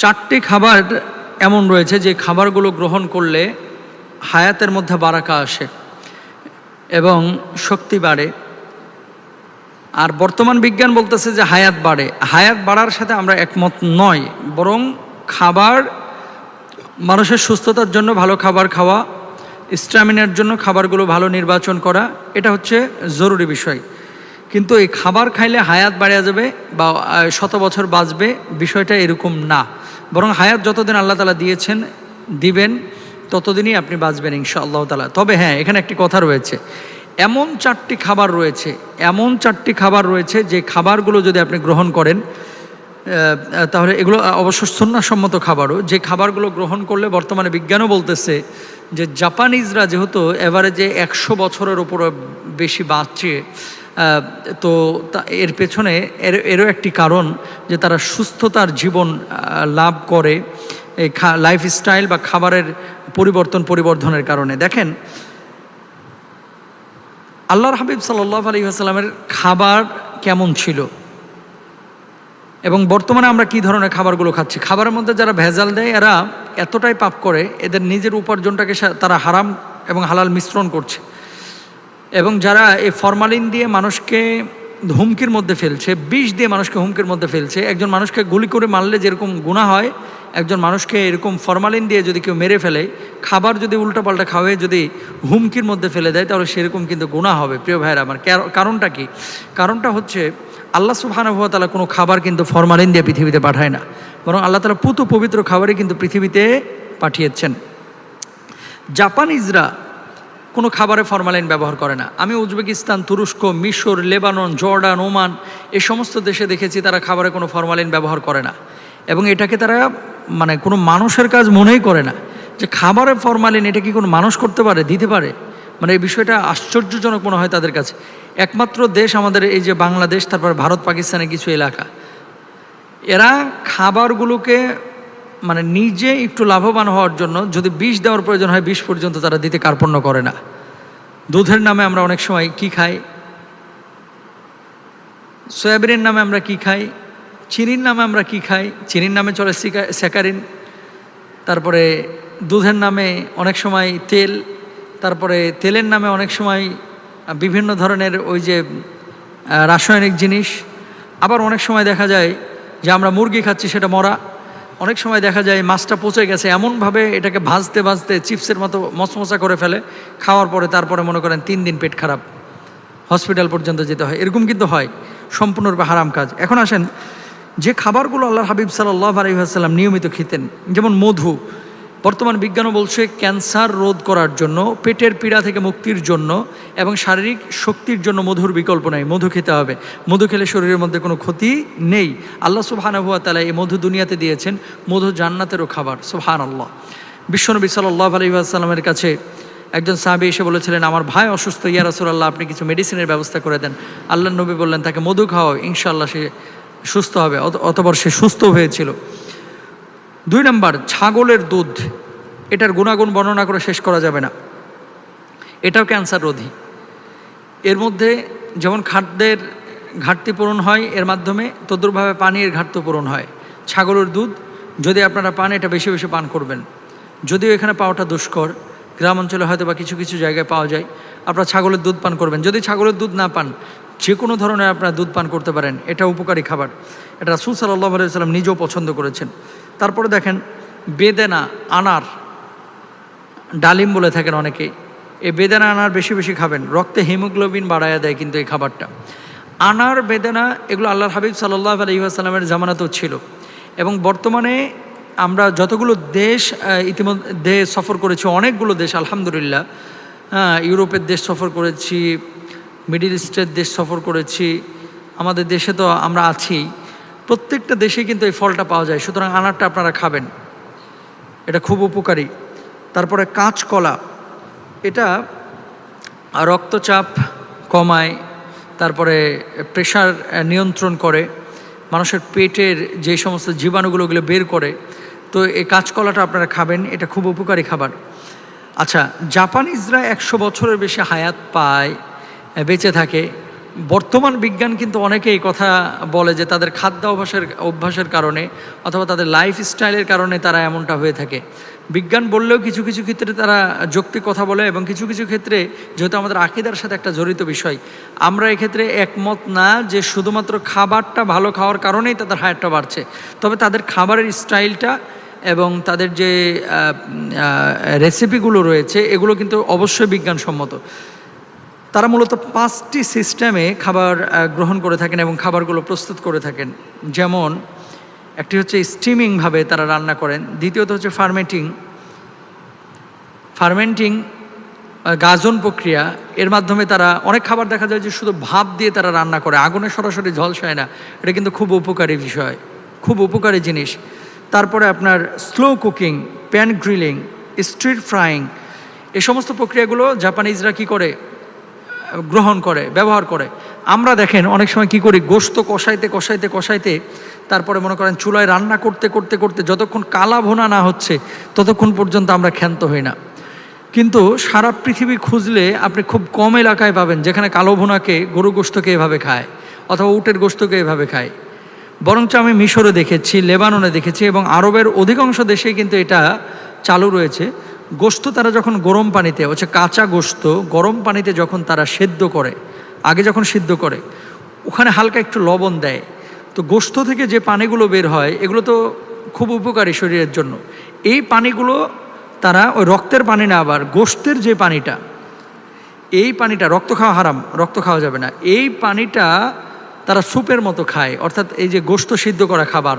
চারটি খাবার এমন রয়েছে যে খাবারগুলো গ্রহণ করলে হায়াতের মধ্যে বারাকা আসে এবং শক্তি বাড়ে। আর বর্তমান বিজ্ঞান বলতেছে যে হায়াত বাড়ে। হায়াত বাড়ার সাথে আমরা একমত নয়, বরং খাবার মানুষের সুস্থতার জন্য ভালো খাবার খাওয়া, স্ট্যামিনার জন্য খাবারগুলো ভালো নির্বাচন করা, এটা হচ্ছে জরুরি বিষয়। কিন্তু এই খাবার খাইলে হায়াত বাড়িয়া যাবে বা শত বছর বাঁচবে বিষয়টা এরকম না। বরং হায়াত যতদিন আল্লাহ তালা দিয়েছেন, দিবেন, ততদিনই আপনি বাঁচবেন ইনশা আল্লাহ তালা তবে হ্যাঁ এখানে একটি কথা রয়েছে। এমন চারটি খাবার রয়েছে, এমন চারটি খাবার রয়েছে যে খাবারগুলো যদি আপনি গ্রহণ করেন তাহলে এগুলো অবশ্য সন্ন্যাসম্মত খাবারও। যে খাবারগুলো গ্রহণ করলে বর্তমানে বিজ্ঞানও বলতেছে যে জাপানিজরা যেহেতু এভারেজে একশো বছরের উপরে বেশি বাঁচছে তো এর পেছনে এর, এরও একটি কারণ যে তারা সুস্থতার জীবন লাভ করে লাইফস্টাইল বা খাবারের পরিবর্তন পরিবর্ধনের কারণে। দেখেন, আল্লাহর হাবিব সাল্লাহ আলী আসাল্লামের খাবার কেমন ছিল? এবং বর্তমানে আমরা কি ধরনের খাবারগুলো খাচ্ছি? খাবারের মধ্যে যারা ভেজাল দেয়, এরা এতটাই পাপ করে, এদের নিজের উপার্জনটাকে তারা হারাম এবং হালাল মিশ্রণ করছে। এবং যারা এই ফরমালিন দিয়ে মানুষকে হুমকির মধ্যে ফেলছে, বিষ দিয়ে মানুষকে হুমকির মধ্যে ফেলছে, একজন মানুষকে গুলি করে মারলে যেরকম গুণা হয়, একজন মানুষকে এরকম ফরমালিন দিয়ে যদি কেউ মেরে ফেলে, খাবার যদি উল্টাপাল্টা খাওয়ায় যদি হুমকির মধ্যে ফেলে দেয়, তাহলে সেরকম কিন্তু গুণা হবে। প্রিয় ভাইরা আমার কারণটা কি? কারণটা হচ্ছে আল্লাহ তাআলা কোনো খাবার কিন্তু ফরমালিন দিয়ে পৃথিবীতে পাঠায় না। বরং আল্লাহ তালা পুত পবিত্র খাবারই কিন্তু পৃথিবীতে পাঠিয়েছেন। জাপানিজরা কোনো খাবারে ফরমালিন ব্যবহার করে না। আমি উজবেকিস্তান, তুরস্ক, মিশর, লেবানন, জর্ডান, ওমান এ সমস্ত দেশে দেখেছি তারা খাবারে কোনো ফরমালিন ব্যবহার করে না। এবং এটাকে তারা মানে কোনো মানুষের কাজ মনেই করে না যে খাবারে ফরমালিন এটা কি কোনো মানুষ করতে পারে, দিতে পারে? মানে এই বিষয়টা আশ্চর্যজনক মনে হয় তাদের কাছে। একমাত্র দেশ আমাদের এই যে বাংলাদেশ, তারপর ভারত, পাকিস্তানের কিছু এলাকা। এরা খাবারগুলোকে মানে নিজে একটু লাভবান হওয়ার জন্য যদি বিষ দেওয়ার প্রয়োজন হয়, বিষ পর্যন্ত তারা দিতে কার্পণ্য করে না। দুধের নামে আমরা অনেক সময় কি খাই? সয়াবিনের নামে আমরা কি খাই? চিনির নামে আমরা কি খাই? চিনির নামে চলে স্যাকারিন। তারপরে দুধের নামে অনেক সময় তেল। তারপরে তেলের নামে অনেক সময় বিভিন্ন ধরনের ওই যে রাসায়নিক জিনিস। আবার অনেক সময় দেখা যায় যে আমরা মুরগি খাচ্ছি, সেটা মরা। অনেক সময় দেখা যায় মাছটা পচে গেছে, এমনভাবে এটাকে ভাজতে ভাজতে চিপসের মতো মশমশা করে ফেলে, খাওয়ার পরে তারপরে মনে করেন তিন দিন পেট খারাপ, হসপিটাল পর্যন্ত যেতে হয়। এরকম কিন্তু হয় সম্পূর্ণরূপে হারাম কাজ। এখন আসেন, যে খাবারগুলো আল্লাহ হাবিব সাল্লাহ আলহিহাসাল্লাম নিয়মিত খেতেন, যেমন মধু বর্তমান বিজ্ঞানও বলছে ক্যান্সার রোধ করার জন্য, পেটের পীড়া থেকে মুক্তির জন্য এবং শারীরিক শক্তির জন্য মধুর বিকল্প নেই, মধু খেতে হবে। মধু খেলে শরীরের মধ্যে কোনো ক্ষতি নেই। আল্লাহ সুবহানাহুয়া তালা এই মধু দুনিয়াতে দিয়েছেন, মধু জান্নাতেরও খাবার সুবহান আল্লাহ বিশ্বনবী সাল্লাহ আলহিহাসাল্লামের কাছে একজন সাহাবি এসে বলেছিলেন, আমার ভাই অসুস্থ, ইয়া রাসূলুল্লাহ, আপনি কিছু মেডিসিনের ব্যবস্থা করে দেন। আল্লাহ নবী বললেন, তাকে মধু খাওয়াও ইনশাল্লাহ সে সুস্থ হবে। অত- অতপর সে সুস্থ হয়েছিল। দুই নম্বর, ছাগলের দুধ। এটার গুণাগুণ বর্ণনা করে শেষ করা যাবে না। এটাও ক্যান্সার রোধী। এর মধ্যে যেমন খাদ্যের ঘাটতি পূরণ হয়, এর মাধ্যমে তদ্রুপভাবে পানির ঘাটতি পূরণ হয়। ছাগলের দুধ, যদি আপনারা পান, এটা বেশি বেশি পান করবেন। যদিও এখানে পাওয়াটা দুষ্কর, গ্রাম অঞ্চলে হয়তো বা কিছু কিছু জায়গায় পাওয়া যায়, আপনারা ছাগলের দুধ পান করবেন। যদি ছাগলের দুধ না পান যে কোনো ধরনের আপনারা দুধ পান করতে পারেন, এটা উপকারী খাবার। এটা রাসুল সাল্লাহ আলাইসাল্লাম নিজেও পছন্দ করেছেন। তারপরে দেখেন, বেদেনা আনার, ডালিম বলে থাকেন অনেকে, এই বেদানা আনার বেশি বেশি খাবেন, রক্তে হিমোগ্লোবিন বাড়ায়া দেয় কিন্তু এই খাবারটা। আনার, বেদেনা, এগুলো আল্লাহর হাবিব সাল্লাহ আলহিহাসাল্লামের জামানাতেও ছিল। এবং বর্তমানে আমরা যতগুলো দেশ ইতিমধ্যে সফর করেছি, অনেকগুলো দেশ, আলহামদুলিল্লাহ হ্যাঁ ইউরোপের দেশ সফর করেছি মিডিল ইস্টের দেশ সফর করেছি, আমাদের দেশে তো আমরা আছি। প্রত্যেকটা দেশে কিন্তু এই ফলটা পাওয়া যায়, সুতরাং আনারটা আপনারা খাবেন। এটা খুব উপকারী। তারপরে কাঁচকলা, এটা রক্তচাপ কমায়, তারপরে প্রেশার নিয়ন্ত্রণ করে, মানুষের পেটের যে সমস্ত জীবাণুগুলো ওগুলো বের করে। তো এই কাঁচকলাটা আপনারা খাবেন, এটা খুব উপকারী খাবার। আচ্ছা জাপানিজরা একশো বছরের বেশি হায়াত পায় বেঁচে থাকে। বর্তমান বিজ্ঞান কিন্তু অনেকে এই কথা বলে যে তাদের খাদ্য অভ্যাসের অভ্যাসের কারণে অথবা তাদের লাইফ স্টাইলের কারণে তারা এমনটা হয়ে থাকে। বিজ্ঞান বললেও কিছু কিছু ক্ষেত্রে তারা যৌক্তিক কথা বলে এবং কিছু কিছু ক্ষেত্রে যেহেতু আমাদের আকিদার সাথে একটা জড়িত বিষয়, আমরা এক্ষেত্রে একমত না যে শুধুমাত্র খাবারটা ভালো খাওয়ার কারণেই তাদের হায়ারটা বাড়ছে। তবে তাদের খাবারের স্টাইলটা এবং তাদের যে রেসিপিগুলো রয়েছে, এগুলো কিন্তু অবশ্যই বিজ্ঞানসম্মত। তারা মূলত পাঁচটি সিস্টেমে খাবার গ্রহণ করে থাকেন এবং খাবারগুলো প্রস্তুত করে থাকেন। যেমন, একটি হচ্ছে স্টিমিংভাবে তারা রান্না করেন। দ্বিতীয়ত হচ্ছে ফার্মেটিং ফার্মেন্টিং গাজন প্রক্রিয়া, এর মাধ্যমে তারা অনেক খাবার দেখা যায় যে শুধু ভাপ দিয়ে তারা রান্না করে। আগুনে সরাসরি ঝলসায় না। এটা কিন্তু খুব উপকারী বিষয়। খুব উপকারী জিনিস। তারপরে আপনার slow cooking pan grilling street frying এ সমস্ত প্রক্রিয়াগুলো জাপানিজরা কি করে? গ্রহণ করে, ব্যবহার করে। আমরা দেখেন অনেক সময় কি করি, গোস্ত কষাইতে কষাইতে কষাইতে, তারপরে মনে করেন চুলায় রান্না করতে করতে করতে যতক্ষণ কালা ভোনা না হচ্ছে, ততক্ষণ পর্যন্ত আমরা ক্ষান্ত হই না। কিন্তু সারা পৃথিবী খুঁজলে আপনি খুব কম এলাকায় পাবেন যেখানে কালো ভোনাকে, গরু গোস্তকে এভাবে খায়, অথবা উটের গোস্তকে এভাবে খায়। বরঞ্চ আমি মিশরে দেখেছি, লেবাননে দেখেছি এবং আরবের অধিকাংশ দেশেই কিন্তু এটা চালু রয়েছে। গোস্ত তারা যখন গরম পানিতে, হচ্ছে কাঁচা গোস্ত গরম পানিতে যখন তারা সেদ্ধ করে, আগে যখন সিদ্ধ করে, ওখানে হালকা একটু লবণ দেয়। তো গোস্ত থেকে যে পানিগুলো বের হয়, এগুলো তো খুব উপকারী শরীরের জন্য। এই পানিগুলো তারা ওই রক্তের পানি না আবার গোস্তের যে পানিটা, এই পানিটা রক্ত খাওয়া হারাম, রক্ত খাওয়া যাবে না। এই পানিটা তারা স্যুপের মতো খায়, অর্থাৎ এই যে গোস্ত সিদ্ধ করা খাবার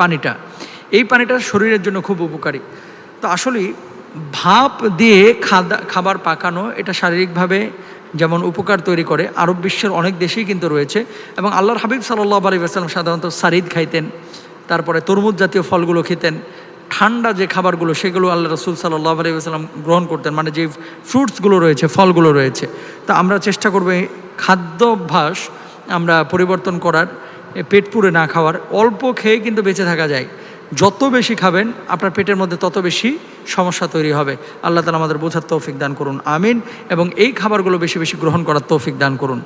পানিটা, এই পানিটা শরীরের জন্য খুব উপকারী। তো আসলে ভাপ দিয়ে খাদা খাবার পাকানো, এটা শারীরিকভাবে যেমন উপকার তৈরি করে, আরব বিশ্বের অনেক দেশেই কিন্তু রয়েছে। এবং আল্লাহর হাবিব সাল্লাহ আলী আসসালাম সাধারণত সারিদ খাইতেন, তারপরে তরমুজ জাতীয় ফলগুলো খেতেন। ঠান্ডা যে খাবারগুলো, সেগুলো আল্লাহ রসুল সাল্লাহ আলী আসসালাম গ্রহণ করতেন। মানে যে ফ্রুটসগুলো রয়েছে, ফলগুলো রয়েছে। তা আমরা চেষ্টা করব এই খাদ্যাভ্যাস আমরা পরিবর্তন করার পেট পুরে না খাওয়ার। অল্প খেয়ে কিন্তু বেঁচে থাকা যায়। যত বেশি খাবেন, আপনার পেটের মধ্যে তত বেশি সমস্যা তৈরি হবে। আল্লাহ তালা আমাদের বোঝার তৌফিক দান করুন। আমিন। এবং এই খাবারগুলো বেশি বেশি গ্রহণ করার তৌফিক দান করুন।